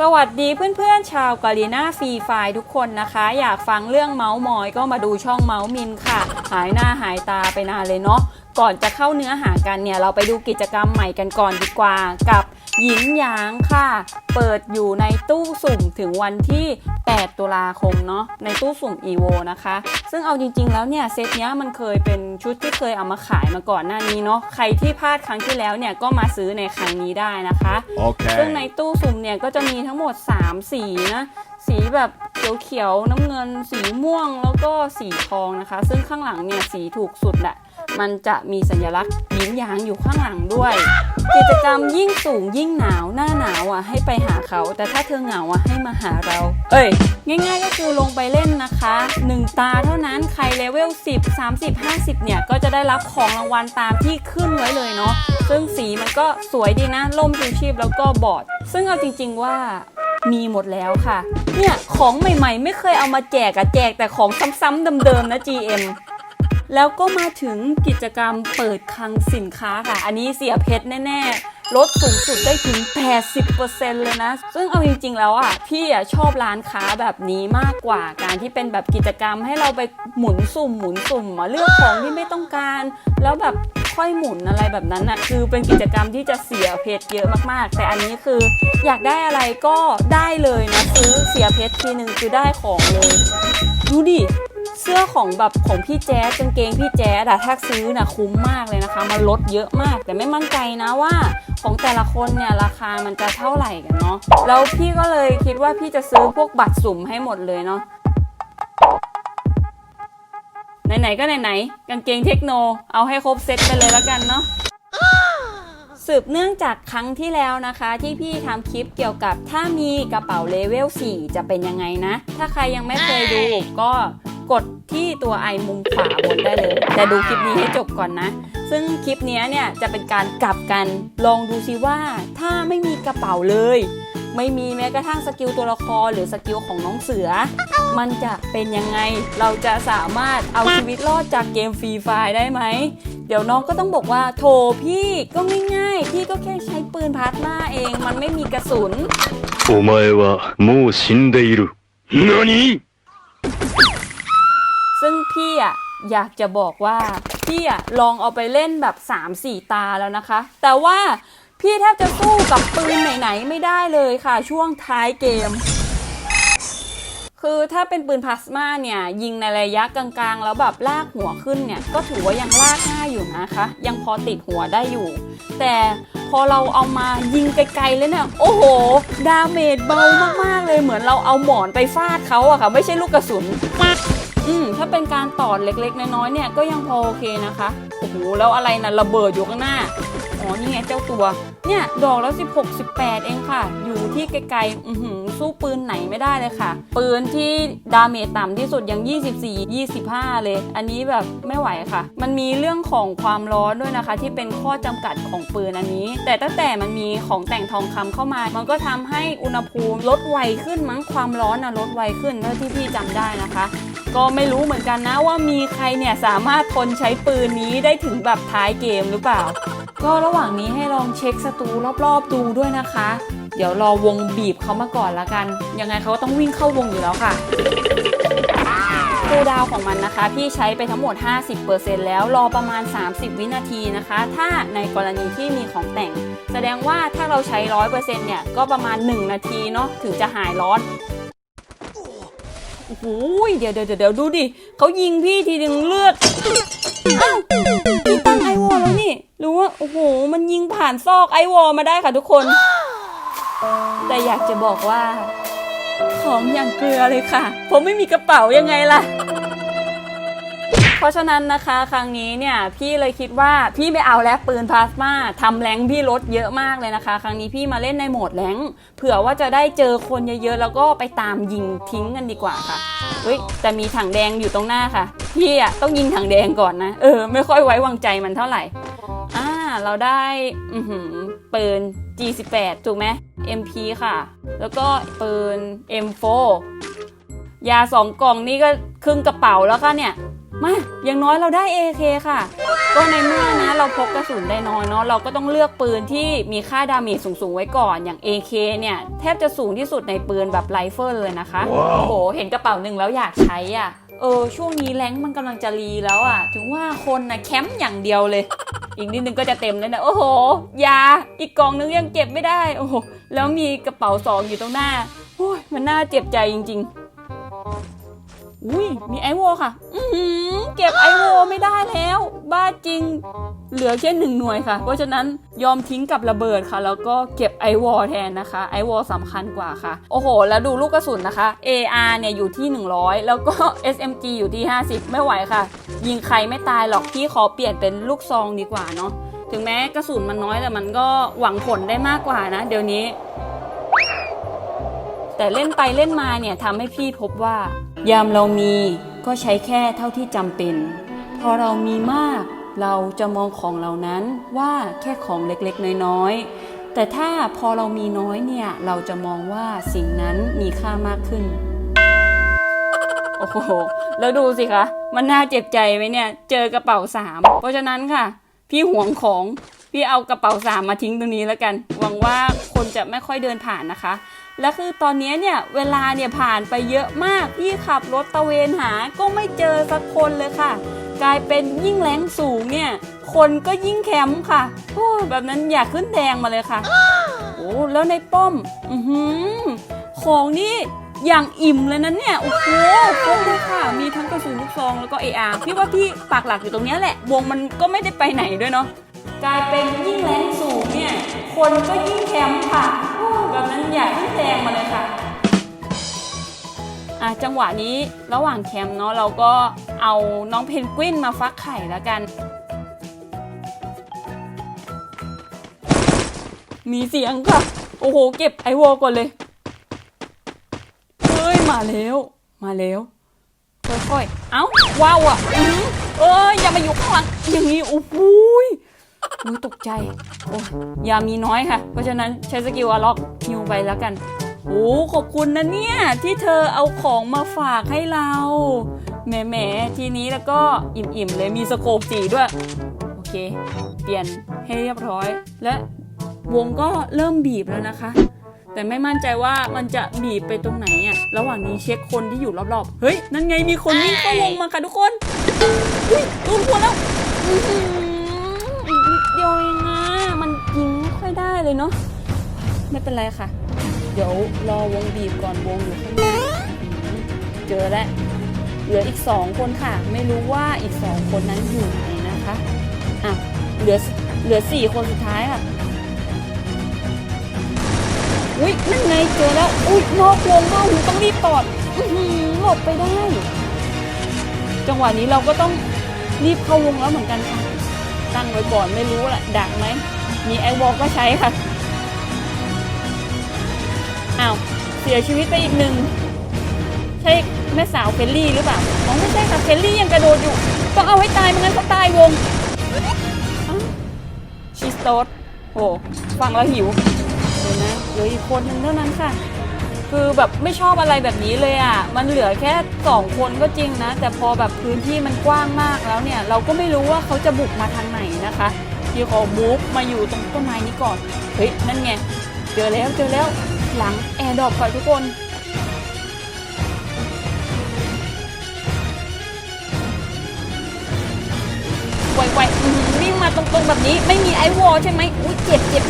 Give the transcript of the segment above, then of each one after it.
สวัสดีเพื่อนๆ ชาวกาลีนาฟรีไฟทุกคนนะคะ อยากฟังเรื่องเมาส์มอยก็มาดูช่องเมาส์มินค่ะ หายหน้าหายตาไปนานเลยเนาะก่อนจะเข้าเนื้อหากันเนี่ย เราไปดูกิจกรรมใหม่กันก่อนดีกว่ากับ หยินหยางค่ะ เปิดอยู่ในตู้สุ่มถึงวันที่ 8 ตุลาคมเนาะในตู้สุ่ม EVO นะคะ ซึ่งเอาจริง ๆ แล้วเนี่ยเซตเนี้ยมันเคยเป็นชุดที่เคยเอามาขายมาก่อนหน้านี้เนาะใครที่พลาดครั้งที่แล้วเนี่ยก็มาซื้อในครั้งนี้ได้นะคะซึ่งใน Okay. ตู้สุ่มเนี่ยก็จะมีทั้งหมด 3 สีนะสีแบบ เขียวๆน้ำเงิน สีม่วงแล้วก็สีทองนะคะ ซึ่งข้างหลังเนี่ยสีถูกสุดแหละมันจะมีสัญลักษณ์ยิ้มยางอยู่ข้างหลังด้วย กิจกรรมยิ่งสูงยิ่งหนาวหน้าหนาวอะให้ไปหาเขา แต่ถ้าเธอเหงาอะให้มาหาเรา เอ้ย ง่าย ๆ ก็คือลงไปเล่นนะคะ 1 ตาเท่านั้นใครเลเวล10 30 50 เนี่ย ก็จะได้รับของรางวัลตามที่ขึ้นไว้เลยเนาะซึ่งสีมันก็สวยดีนะล่มชูชีพแล้วก็บอร์ด ซึ่งเอาจริง ๆว่ามีหมดแล้วค่ะ เนี่ยของใหม่ๆ ไม่เคยเอามาแจกอะแจกแต่ของซ้ำๆเดิมๆนะ GM แล้วก็มาถึงกิจกรรมเปิดคลังสินค้าค่ะ อันนี้เสียเพชรแน่ๆ ลดสูงสุดได้ถึง 80%เลยนะ ซึ่งเอาจริงๆ แล้วอะ พี่อะชอบร้านค้าแบบนี้มากกว่าการที่เป็นแบบกิจกรรมให้เราไปหมุนสุ่มหมุนสุ่มมาเลือกของที่ไม่ต้องการ แล้วแบบ ค่อยหมุนอะไรแบบนั้นอะคือเป็นกิจกรรมที่จะเสียเพชรเยอะมากๆ แต่อันนี้คืออยากได้อะไรก็ได้เลยนะซื้อเสียเพชรทีหนึ่งคือได้ของเลยดูดิเสื้อของแบบของพี่แจ๊สกางเกงพี่แจ๊สอะถ้าซื้อนะคุ้มมากเลยนะคะ มันลดเยอะมาก แต่ไม่มั่นใจนะว่าของแต่ละคนเนี่ยราคามันจะเท่าไหร่กันเนาะแล้วพี่ก็เลยคิดว่าพี่จะซื้อพวกบัตรสุ่มให้หมดเลยเนาะ ไหนๆก็ไหนๆกางเกงเทคโน เอาให้ครบเซตไปเลยแล้วกันเนาะสืบเนื่องจากครั้งที่แล้วนะคะ ที่พี่ทำคลิปเกี่ยวกับถ้ามีกระเป๋าเลเวล 4 จะเป็นยังไงนะ ถ้าใครยังไม่เคยดูก็กดที่ตัวไอมุมขวาบนได้เลย แต่ดูคลิปนี้ให้จบก่อนนะซึ่งคลิปนี้เนี่ยจะเป็นการกลับกัน ลองดูซิว่าถ้าไม่มีกระเป๋าเลย ไม่มีแม้กระทั่งสกิลตัวละครหรือสกิลของน้องเสือ มันจะเป็นยังไง เราจะสามารถเอาชีวิตรอดจากเกมฟรีไฟร์ได้ไหม เดี๋ยวน้องก็ต้องบอกว่าโถพี่ก็ง่ายๆพี่ก็แค่ใช้ปืนพลาสมาเอง มันไม่มีกระสุน お前はもう死んでいる。何 ซึ่งพี่อ่ะ อยากจะบอกว่าพี่อะลองเอาไปเล่นแบบ 3-4 ตาแล้วนะคะ แต่ว่าพี่แทบจะสู้กับปืนไหนๆไม่ได้เลยค่ะช่วงท้ายเกม คือถ้าเป็นปืนพลาสมาเนี่ย ยิงในระยะกลางๆ แล้วแบบลากหัวขึ้นเนี่ย ก็ถือว่ายังลากง่ายอยู่นะคะ ยังพอติดหัวได้อยู่ แต่พอเราเอามายิงไกลๆเลยเนี่ยโอ้โห ดาเมจเบามากๆเลยเหมือนเราเอาหมอนไปฟาดเขาอะค่ะ ไม่ใช่ลูกกระสุน อืมถ้าเป็นการตอดเล็ก ๆ น้อยๆเนี่ยก็ยังพอโอเคนะคะโอ้โหแล้วอะไรนะระเบิดอยู่ข้างหน้าอ๋อนี่ไงเจ้าตัว เนี่ยดอกแล้ว 16 18 เองค่ะ อยู่ที่ไกลๆอือหือสู้ปืนไหนไม่ได้เลยค่ะ ปืนที่ดาเมจต่ำที่สุดยัง 24 25 เลย อันนี้แบบไม่ไหวค่ะ มันมีเรื่องของความร้อนด้วยนะคะ ที่เป็นข้อจำกัดของปืนอันนี้ แต่ตั้งแต่มันมีของแต่งทองคำเข้ามา มันก็ทำให้อุณหภูมิลดไวขึ้นมั้งความร้อนนะลดไวขึ้นเท่าที่พี่จำได้นะคะ ก็ไม่รู้เหมือนกันนะว่ามีใครเนี่ยสามารถทนใช้ปืนนี้ได้ถึงแบบท้ายเกมหรือเปล่า ก็ระหว่างนี้ให้ลองเช็คศัตรูรอบๆดูด้วยนะคะ เดี๋ยวรอวงบีบเขามาก่อนละกัน ยังไงเขาก็ต้องวิ่งเข้าวงอยู่แล้วค่ะคูลดาวของมันนะคะ พี่ใช้ไปทั้งหมด 50%แล้วรอประมาณ 30 วินาทีนะคะ ถ้าในกรณีที่มีของแต่ง แสดงว่าถ้าเราใช้ 100%เนี่ยก็ประมาณ 1 นาทีเนาะถึงจะหายร้อน โอ้โหเดี๋ยวเดี๋ยวเดี๋ยวดูดิเขายิงพี่ทีนึงเลือดอ้าวพี่ตั้งไอวอลแล้วนี่รู้ว่าโอ้โห มันยิงผ่านซอกไอวอลมาได้ค่ะทุกคน แต่อยากจะบอกว่า ของอย่างเกลือเลยค่ะ ผมไม่มีกระเป๋ายังไงล่ะ เพราะฉะนั้นนะคะครั้งนี้เนี่ยพี่เลยคิดว่าพี่ไม่เอาแล้วปืนพลาสมาทำแรงพี่ลดเยอะมากเลยนะคะ ครั้งนี้พี่มาเล่นในโหมดแรงเผื่อว่าจะได้เจอคนเยอะๆแล้วก็ไปตามยิงทิ้งกันดีกว่าค่ะเฮ้ยแต่มีถังแดงอยู่ตรงหน้าค่ะ พี่อะต้องยิงถังแดงก่อนนะเออไม่ค่อยไว้วางใจมันเท่าไหร่อ่าเราได้อือหือปืน G18 ถูกไหม MP ค่ะ แล้วก็ปืน M4 ยาสองกล่องนี่ก็ครึ่งกระเป๋าแล้วค่ะเนี่ย มาอย่างน้อยเราได้ AK ค่ะ ก็ในเมื่อนะเราพกกระสุนได้น้อยเนาะเราก็ต้องเลือกปืนที่มีค่าดาเมจสูงๆไว้ก่อนอย่าง AK เนี่ยแทบจะสูงที่สุดในปืนแบบไรเฟิลเลยนะคะ โอ้โห เห็นกระเป๋าหนึ่งแล้วอยากใช้อะเออช่วงนี้แรงค์มันกำลังจะรีแล้วอะ ถึงว่าคนนะแคมป์อย่างเดียวเลย อีกนิดนึงก็จะเต็มแล้วนะ โอ้โห ยา อีกกล่องนึงยังเก็บไม่ได้ โอ้โห แล้วมีกระเป๋าสองอยู่ตรงหน้าโอ้ยมันน่าเจ็บใจจริง ๆ อุ้ยมีไอโวค่ะ อือหือ เก็บไอโวไม่ได้แล้ว บ้าจริง เหลือแค่หนึ่งหน่วยค่ะ เพราะฉะนั้นยอมทิ้งกับระเบิดค่ะ แล้วก็เก็บไอวอลแทนนะคะ ไอวอลสำคัญกว่าค่ะ โอ้โห แล้วดูลูกกระสุนนะคะ AR เนี่ยอยู่ที่ 100 แล้วก็ SMG อยู่ที่ 50 ไม่ไหวค่ะ ยิงใครไม่ตายหรอกพี่ขอเปลี่ยนเป็นลูกซองดีกว่าเนาะถึงแม้กระสุนมันน้อยแต่มันก็หวังผลได้มากกว่านะ เดี๋ยวนี้ แต่เล่นไปเล่นมาเนี่ยทำให้พี่พบว่ายามเรามี ก็ใช้แค่เท่าที่จำเป็น พอเรามีมาก เราจะมองของเหล่านั้นว่าแค่ของเล็กๆ น้อยๆ แต่ถ้าพอเรามีน้อยเนี่ยเราจะมองว่าสิ่งนั้นมีค่ามากขึ้น โอ้โห แล้วดูสิคะ มันน่าเจ็บใจไหมเนี่ย เจอกระเป๋าสาม เพราะฉะนั้นค่ะ พี่หวงของ พี่เอากระเป๋าสามมาทิ้งตรงนี้แล้วกัน หวังว่าคนจะไม่ค่อยเดินผ่านนะคะ และคือตอนนี้เนี่ยเวลาเนี่ยผ่านไปเยอะมาก พี่ขับรถตะเวนหาก็ไม่เจอสักคนเลยค่ะ กลายเป็นยิ่งแรงสูงเนี่ย คนก็ยิ่งแคมป์ค่ะโอ้แบบนั้นอยากขึ้นแดงมาเลยค่ะ โอ้แล้วในป้อม อือหือของนี่อย่างอิ่มเลยนะเนี่ย โอ้โหครบเลยค่ะ มีทั้งกระสุนลูกซองแล้วก็ AR พี่ว่าพี่ปากหลักอยู่ตรงนี้แหละ วงมันก็ไม่ได้ไปไหนด้วยเนาะ กลายเป็นยิ่งแรงสูงเนี่ย คนก็ยิ่งแคมป์ค่ะแบบนั้นอยากขึ้นแดงมาเลยค่ะอะ จังหวะนี้ระหว่างแคมป์เนาะเราก็เอาน้องเพนกวินมาฟักไข่แล้วกัน มีเสียงค่ะ โอ้โห เก็บไอวอลก่อนเลย เฮ้ย มาแล้ว มาแล้วค่อยๆ เอ้าว้าวอะอื้ออเอ้ยอย่ามาอยู่ข้างหลังอย่างนี้โอ้โห ยอุ้ยตกใจ โอ้ยยามีน้อยค่ะ เพราะฉะนั้นใช้สกิลอะล็อกฮิวไปแล้วกันโอ้ขอบคุณนะเนี่ย ที่เธอเอาของมาฝากให้เราแหมแหมทีนี้แล้วก็อิ่มๆเลยมีสโคปสีด้วย โอเค เปลี่ยนให้เรียบร้อย และวงก็เริ่มบีบแล้วนะคะแต่ไม่มั่นใจว่ามันจะบีบไปตรงไหนอะระหว่างนี้เช็คคนที่อยู่รอบๆ เฮ้ย นั่นไงมีคนวิ่งเข้าวงมาค่ะทุกคน อุ้ยโดนหัวแล้ว ไม่ค่อยได้เลยเนาะไม่เป็นไรค่ะ เดี๋ยวรอวงบีบก่อนวงอยู่ข้างหน้าเจอแล้วเหลืออีกสองคนค่ะ ไม่รู้ว่าอีกสองคนนั้นอยู่ไหนนะคะอะเหลือเหลือสี่คนสุดท้ายค่ะอุ้ยนั่นไงเจอแล้วอุ้ยนอกวงก็หูต้องรีบตอดอือหือหลบไปได้ จังหวะนี้เราก็ต้องรีบเข้าวงแล้วเหมือนกันค่ะตั้งไว้ก่อนไม่รู้แหละดักไหม มีไอวอลก็ใช้ค่ะ อ้าว เสียชีวิตไปอีกหนึ่ง ใช่แม่สาวเฟลลี่หรือเปล่าอ๋อไม่ใช่ค่ะเฟลลี่ยังกระโดดอยู่ ต้องเอาให้ตายไม่งั้นเขาตายวงชีสโต๊ดโอ้ฟังแล้วหิวเดี๋ยวนะเหลืออีกคนนึงเท่านั้นค่ะ คือแบบไม่ชอบอะไรแบบนี้เลยอะ มันเหลือแค่สองคนก็จริงนะ แต่พอแบบพื้นที่มันกว้างมากแล้วเนี่ย เราก็ไม่รู้ว่าเขาจะบุกมาทางไหนนะคะ พี่ขอมูฟมาอยู่ตรงต้นไม้นี้ก่อน เฮ้ย นั่นไง เจอแล้วเจอแล้วหลังแอร์ดอปค่ะทุกคนไวๆวิ่งมาตรงๆแบบนี้ไม่มีไอวอลใช่ไหมอุ้ยเจ็บเจ็บ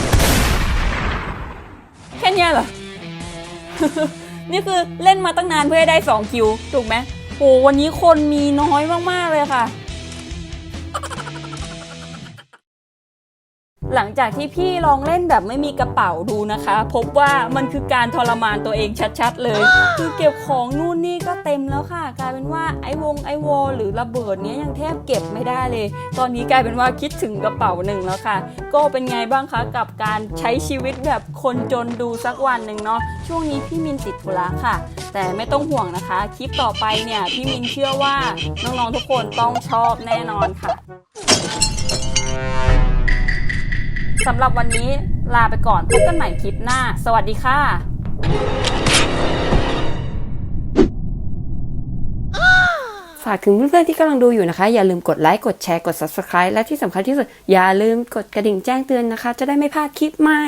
แค่นี้เหรอ นี่คือเล่นมาตั้งนานเพื่อให้ได้ 2 คิว ถูกไหมโหวันนี้คนมีน้อยมาก ๆ เลยค่ะ หลังจากที่พี่ลองเล่นแบบไม่มีกระเป๋าดูนะคะ พบว่ามันคือการทรมานตัวเองชัดๆเลย คือเก็บของนู่นนี่ก็เต็มแล้วค่ะ กลายเป็นว่าไอวงไอวอลหรือระเบิดเนี้ยยังแทบเก็บไม่ได้เลย ตอนนี้กลายเป็นว่าคิดถึงกระเป๋าหนึ่งแล้วค่ะ ก็เป็นไงบ้างคะกับการใช้ชีวิตแบบคนจนดูสักวันหนึ่งเนาะช่วงนี้พี่มินติดธุระค่ะ แต่ไม่ต้องห่วงนะคะ คลิปต่อไปเนี่ยพี่มินเชื่อว่าน้องๆทุกคนต้องชอบแน่นอนค่ะ สำหรับวันนี้ลาไปก่อนพบกันใหม่คลิปหน้า สวัสดีค่ะฝากถึงเพื่อนๆที่กำลังดูอยู่นะคะ อย่าลืมกดไลค์ กดแชร์ กด subscribe และที่สำคัญที่สุด อย่าลืมกดกระดิ่งแจ้งเตือนนะคะ จะได้ไม่พลาดคลิปใหม่